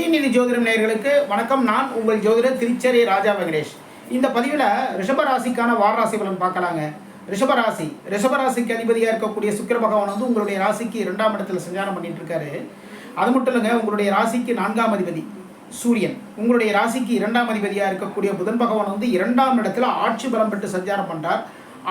ஸ்ரீநிதி ஜோதிடம் நேர்களுக்கு வணக்கம். நான் உங்கள் ஜோதிடர் திருச்சேரி ராஜா வெங்கடேஷ். இந்த பதிவில் ரிஷபராசிக்கான வாரராசி பலன் பார்க்கலாங்க. ரிஷபராசி. ரிஷபராசிக்கு அதிபதியாக இருக்கக்கூடிய சுக்கர பகவான் வந்து உங்களுடைய ராசிக்கு இரண்டாம் இடத்துல சஞ்சாரம் பண்ணிட்டு இருக்காரு அது மட்டும் இல்லைங்க உங்களுடைய ராசிக்கு நான்காம் அதிபதி சூரியன். உங்களுடைய ராசிக்கு இரண்டாம் அதிபதியாக இருக்கக்கூடிய புதன் பகவான் வந்து இரண்டாம் இடத்துல ஆட்சி பலம் பெற்று சஞ்சாரம் பண்ணுறார்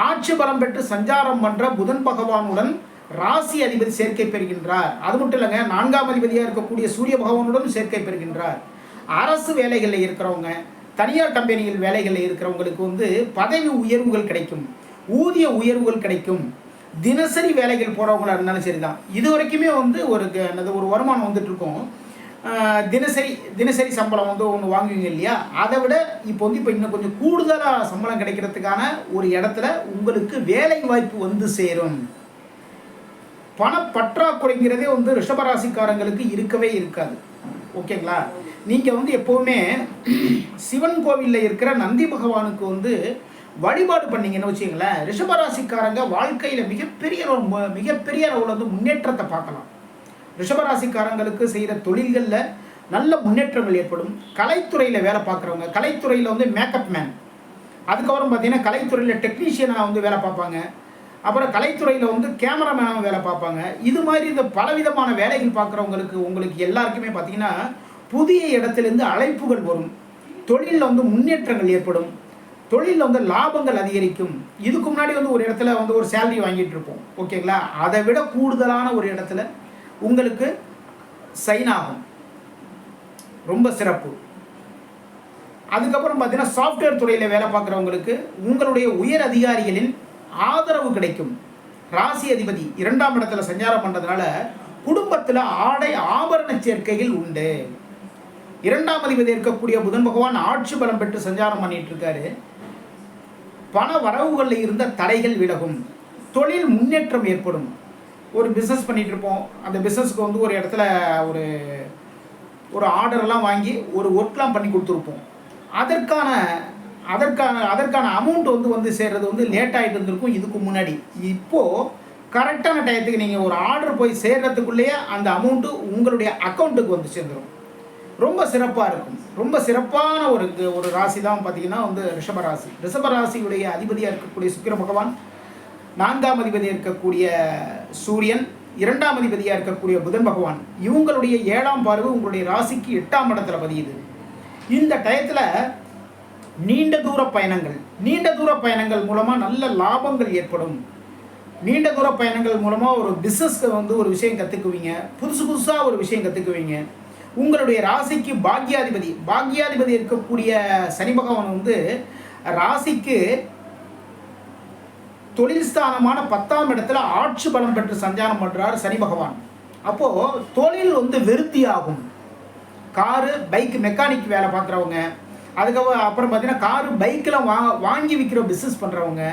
ஆட்சி பலம் பெற்று சஞ்சாரம் பண்ணுற புதன் பகவானுடன் ராசி அதிபதி சேர்க்கை பெறுகின்றார். அது மட்டும் இல்லைங்க நான்காம் அதிபதியாக இருக்கக்கூடிய சூரிய பகவானுடன் சேர்க்கை பெறுகின்றார். அரசு வேலைகளில் இருக்கிறவங்க தனியார் கம்பெனியில் வேலைகளில் இருக்கிறவங்களுக்கு வந்து பதவி உயர்வுகள் கிடைக்கும் ஊதிய உயர்வுகள் கிடைக்கும். தினசரி வேலைகள் போகிறவங்களா இருந்தாலும் சரி தான் இது வரைக்குமே வந்து ஒரு க- என்னது ஒரு வருமானம் வந்துட்டு இருக்கும். தினசரி தினசரி சம்பளம் வந்து ஒன்று வாங்குவீங்க இல்லையா? அதை விட இப்போ வந்து இப்போ இன்னும் கொஞ்சம் கூடுதலாக சம்பளம் கிடைக்கிறதுக்கான ஒரு இடத்துல உங்களுக்கு வேலை வாய்ப்பு வந்து சேரும். பணப்பற்றாக்குறைங்கிறதே வந்து ரிஷபராசிக்காரங்களுக்கு இருக்கவே இருக்காது. ஓகேங்களா? நீங்கள் வந்து எப்போவுமே சிவன் கோவிலில் இருக்கிற நந்தி பகவானுக்கு வந்து வழிபாடு பண்ணீங்கன்னு வச்சுங்களேன் ரிஷபராசிக்காரங்க வாழ்க்கையில் மிகப்பெரிய மிகப்பெரிய அளவில் வந்து முன்னேற்றத்தை பார்க்கலாம். ரிஷபராசிக்காரங்களுக்கு செய்கிற தொழில்களில் நல்ல முன்னேற்றங்கள் ஏற்படும். கலைத்துறையில் வேலை பார்க்குறவங்க கலைத்துறையில் வந்து மேக்கப் மேன் அதுக்கப்புறம் பார்த்தீங்கன்னா கலைத்துறையில் டெக்னீஷியனாக வந்து வேலை பார்ப்பாங்க. அப்புறம் கலைத்துறையில் வந்து கேமராமேனாக வேலை பார்ப்பாங்க. இது மாதிரி இந்த பலவிதமான வேலைகள் பார்க்குறவங்களுக்கு உங்களுக்கு எல்லாருக்குமே பார்த்தீங்கன்னா புதிய இடத்துலேருந்து அழைப்புகள் வரும். தொழிலில் வந்து முன்னேற்றங்கள் ஏற்படும். தொழிலில் வந்து லாபங்கள் அதிகரிக்கும். இதுக்கு முன்னாடி வந்து ஒரு இடத்துல வந்து ஒரு சேலரி வாங்கிட்டு இருப்போம். ஓகேங்களா அதை விட கூடுதலான ஒரு இடத்துல உங்களுக்கு சைன் ஆகும். ரொம்ப சிறப்பு. அதுக்கப்புறம் பார்த்தீங்கன்னா சாஃப்ட்வேர் துறையில் வேலை பார்க்குறவங்களுக்கு உங்களுடைய உயர் அதிகாரிகளின் ஆதரவு கிடைக்கும். ராசி அதிபதி இரண்டாம் இடத்துல சஞ்சாரம் பண்ணுறதுனால குடும்பத்தில் ஆடை ஆபரண சேர்க்கைகள் உண்டு. இரண்டாம் அதிபதி இருக்கக்கூடிய புதன் பகவான் ஆட்சி பலம் பெற்று சஞ்சாரம் பண்ணிட்டு இருக்காரு. பண வரவுகளில் இருந்த தடைகள் விலகும். தொழில் முன்னேற்றம் ஏற்படும். ஒரு பிஸ்னஸ் பண்ணிட்டு இருப்போம். அந்த பிஸ்னஸ்க்கு வந்து ஒரு இடத்துல ஒரு ஒரு ஆர்டர்லாம் வாங்கி ஒரு ஒர்க்லாம் பண்ணி கொடுத்துருப்போம். அதற்கான அதற்கான அதற்கான அமௌண்ட் வந்து வந்து சேர்றது வந்து லேட் ஆகிட்டு இருந்திருக்கும் இதுக்கு முன்னாடி. இப்போது கரெக்டான டயத்துக்கு நீங்கள் ஒரு ஆர்டர் போய் சேர்றதுக்குள்ளேயே அந்த அமௌண்ட்டு உங்களுடைய அக்கௌண்ட்டுக்கு வந்து சேர்ந்துடும் ரொம்ப சிறப்பாக இருக்கும். ரொம்ப சிறப்பான ஒரு ஒரு ராசி தான் பார்த்தீங்கன்னா வந்து ரிஷபராசி ரிஷபராசியுடைய அதிபதியாக இருக்கக்கூடிய சுக்கிர பகவான் நான்காம் அதிபதியாக இருக்கக்கூடிய சூரியன் இரண்டாம் அதிபதியாக இருக்கக்கூடிய புதன் பகவான் இவங்களுடைய ஏழாம் பார்வை உங்களுடைய ராசிக்கு எட்டாம் இடத்துல பதியுது. இந்த டயத்தில் நீண்ட தூர பயணங்கள் நீண்ட தூர பயணங்கள் மூலமாக நல்ல லாபங்கள் ஏற்படும். நீண்ட தூர பயணங்கள் மூலமாக ஒரு பிஸ்னஸ்க்கு வந்து ஒரு விஷயம் கற்றுக்குவீங்க புதுசு புதுசாக ஒரு விஷயம் கற்றுக்குவீங்க உங்களுடைய ராசிக்கு பாக்யாதிபதி பாக்யாதிபதி இருக்கக்கூடிய சனி பகவான் வந்து ராசிக்கு தொழில் ஸ்தானமான பத்தாம் இடத்துல ஆட்சி பலம் பெற்று சஞ்சாரம் பண்றார் சனி பகவான். அப்போது தொழில் வந்து விருத்தி ஆகும் காரு பைக் மெக்கானிக் வேலை பார்க்குறவங்க அதுக்கப்புறம் அப்புறம் பார்த்தீங்கன்னா காரு பைக்கெலாம் வா வாங்கி விற்கிற பிஸ்னஸ் பண்ணுறவங்க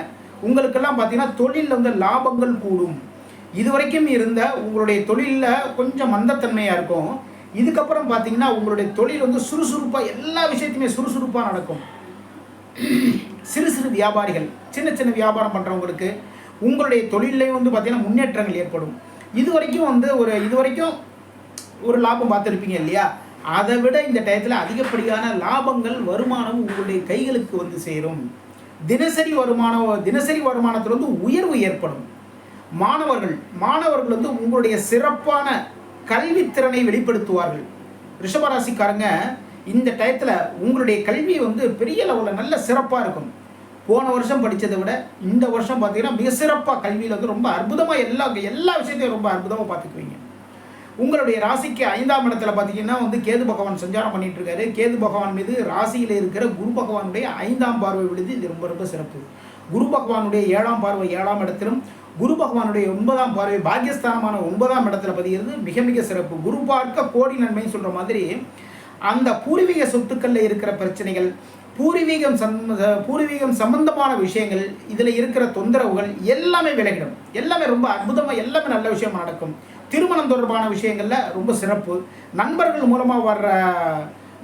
உங்களுக்கெல்லாம் பார்த்தீங்கன்னா தொழிலில் வந்து லாபங்கள் கூடும். இது வரைக்கும் இருந்த உங்களுடைய தொழிலில் கொஞ்சம் மந்தத்தன்மையாக இருக்கும். இதுக்கப்புறம் பார்த்தீங்கன்னா உங்களுடைய தொழில் வந்து சுறுசுறுப்பாக எல்லா விஷயத்தையுமே சுறுசுறுப்பாக நடக்கும். சிறு சிறு வியாபாரிகள் சின்ன சின்ன வியாபாரம் பண்ணுறவங்களுக்கு உங்களுடைய தொழிலையும் வந்து பார்த்திங்கன்னா முன்னேற்றங்கள் ஏற்படும். இது வரைக்கும் வந்து ஒரு இது வரைக்கும் ஒரு லாபம் பார்த்துருப்பீங்க இல்லையா? அதை விட இந்த டயத்தில் அதிகப்படியான லாபங்கள் வருமானம் உங்களுடைய கைகளுக்கு வந்து சேரும். தினசரி வருமானம் தினசரி வருமானத்தில் வந்து உயர்வு ஏற்படும். மாணவர்கள் மாணவர்கள் வந்து உங்களுடைய சிறப்பான கல்வித்திறனை வெளிப்படுத்துவார்கள். ரிஷபராசிக்காரங்க இந்த டயத்தில் உங்களுடைய கல்வி வந்து பெரிய லெவலில் நல்ல சிறப்பாக இருக்கும். போன வருஷம் படித்ததை விட இந்த வருஷம் பார்த்தீங்கன்னா மிக சிறப்பாக கல்வியில் வந்து ரொம்ப அற்புதமாக எல்லா எல்லா விஷயத்தையும் ரொம்ப அற்புதமாக பார்த்துக்குவீங்க உங்களுடைய ராசிக்கு ஐந்தாம் இடத்துல பார்த்தீங்கன்னா வந்து கேது பகவான் சஞ்சாரம் பண்ணிட்டு இருக்காரு. கேது பகவான் மீது ராசியில் இருக்கிற குரு பகவானுடைய ஐந்தாம் பார்வை விழுது. இது ரொம்ப ரொம்ப சிறப்பு. குரு பகவானுடைய ஏழாம் பார்வை ஏழாம் இடத்திலும் குரு பகவானுடைய ஒன்பதாம் பார்வை பாக்கியஸ்தானமான ஒன்பதாம் இடத்துல பதிகிறது. மிக மிக சிறப்பு. குரு பார்க்க கோடி நன்மைன்னு சொல்கிற மாதிரி அந்த பூர்வீக சொத்துக்களில் இருக்கிற பிரச்சனைகள் பூர்வீகம் சம்ம பூர்வீகம் சம்பந்தமான விஷயங்கள் இதில் இருக்கிற தொந்தரவுகள் எல்லாமே விலகிடும். எல்லாமே ரொம்ப அற்புதமாக எல்லாமே நல்ல விஷயமா நடக்கும். திருமணம் தொடர்பான விஷயங்களில் ரொம்ப சிறப்பு. நண்பர்கள் மூலமாக வர்ற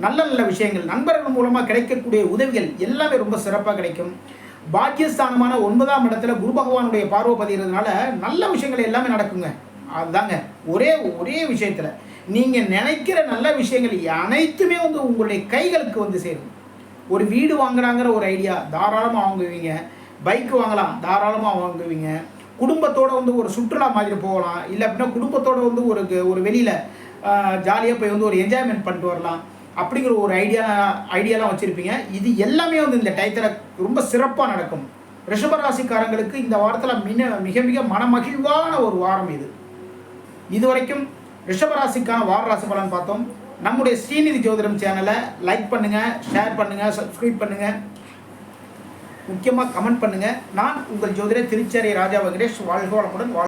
நல்ல நல்ல விஷயங்கள் நண்பர்கள் மூலமாக கிடைக்கக்கூடிய உதவிகள் எல்லாமே ரொம்ப சிறப்பாக கிடைக்கும். பாக்கியஸ்தானமான ஒன்பதாம் இடத்துல குரு பகவானுடைய பார்வை பதிகிறதுனால நல்ல விஷயங்கள் எல்லாமே நடக்குங்க. அதுதாங்க ஒரே ஒரே விஷயத்தில். நீங்கள் நினைக்கிற நல்ல விஷயங்கள் அனைத்துமே வந்து உங்களுடைய கைகளுக்கு வந்து சேரும். ஒரு வீடு வாங்குறாங்கிற ஒரு ஐடியா தாராளமாக வாங்குவீங்க. பைக் வாங்கலாம் தாராளமாக வாங்குவீங்க. குடும்பத்தோடு வந்து ஒரு சுற்றுலா மாதிரி போகலாம். இல்லை அப்படின்னா குடும்பத்தோடு வந்து ஒரு ஒரு வெளியில் ஜாலியாக போய் வந்து ஒரு என்ஜாய்மெண்ட் பண்ணிட்டு வரலாம். அப்படிங்கிற ஒரு ஐடியா ஐடியாலாம் வச்சுருப்பீங்க. இது எல்லாமே வந்து இந்த டயத்தில் ரொம்ப சிறப்பாக நடக்கும். ரிஷபராசிக்காரங்களுக்கு இந்த வாரத்தில் மிக மிக மிக மனமகிழ்வான ஒரு வாரம் இது. இதுவரைக்கும் ரிஷபராசிக்கான வார ராசி பலன் பார்த்தோம். நம்முடைய ஸ்ரீநிதி ஜோதிடம் சேனலை லைக் பண்ணுங்கள் ஷேர் பண்ணுங்கள் சப்ஸ்கிரைப் பண்ணுங்கள் முக்கியமாக கமெண்ட் பண்ணுங்கள் நான் உங்கள் ஜோதிடர் திருச்சேரி ராஜா வெங்கடேஷ் வாழ்க வளமுடன் வாழ்